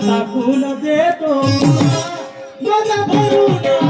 टाकून देतो. बघा भरून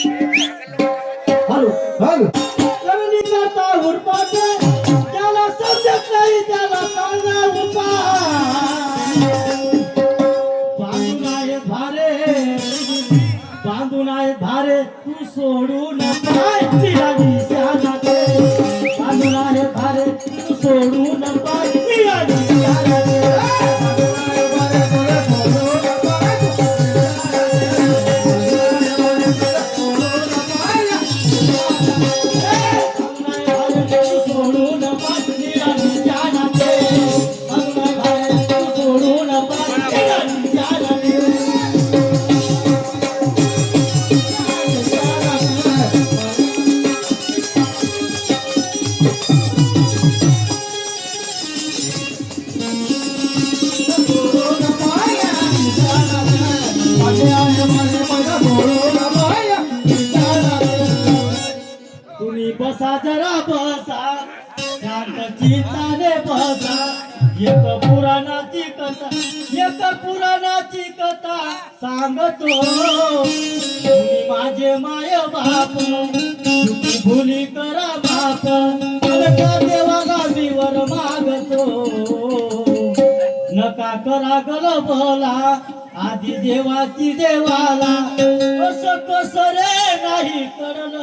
हॅलो हॅलो. करणीकरता हुडपाटे त्याला समजत नाही त्याला चालणार उपाय भारे तू सोडून पाय. तुम्ही बसा जरा बसा शांत चिंताने बसा. येत पुराणाची कथा येत पुराणाची कथा सांगतो. माझे माय बाप भुली करा बाप रागल भोला आधी देवाची देवाला. असं कस रे नाही करण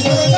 Thank you.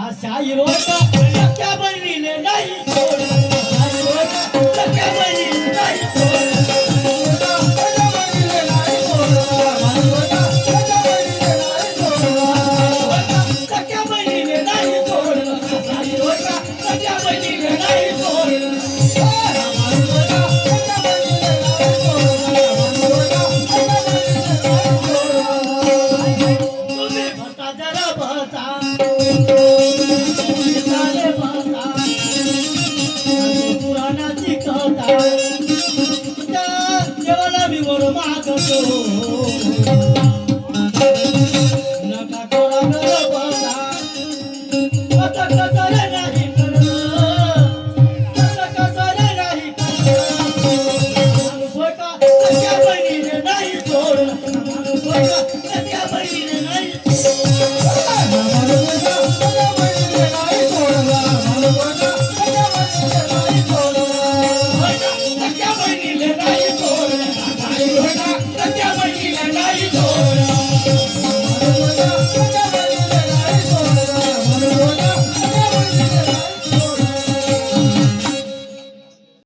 आशा रोटा क्या बनी नहीं কেবল বিবর মা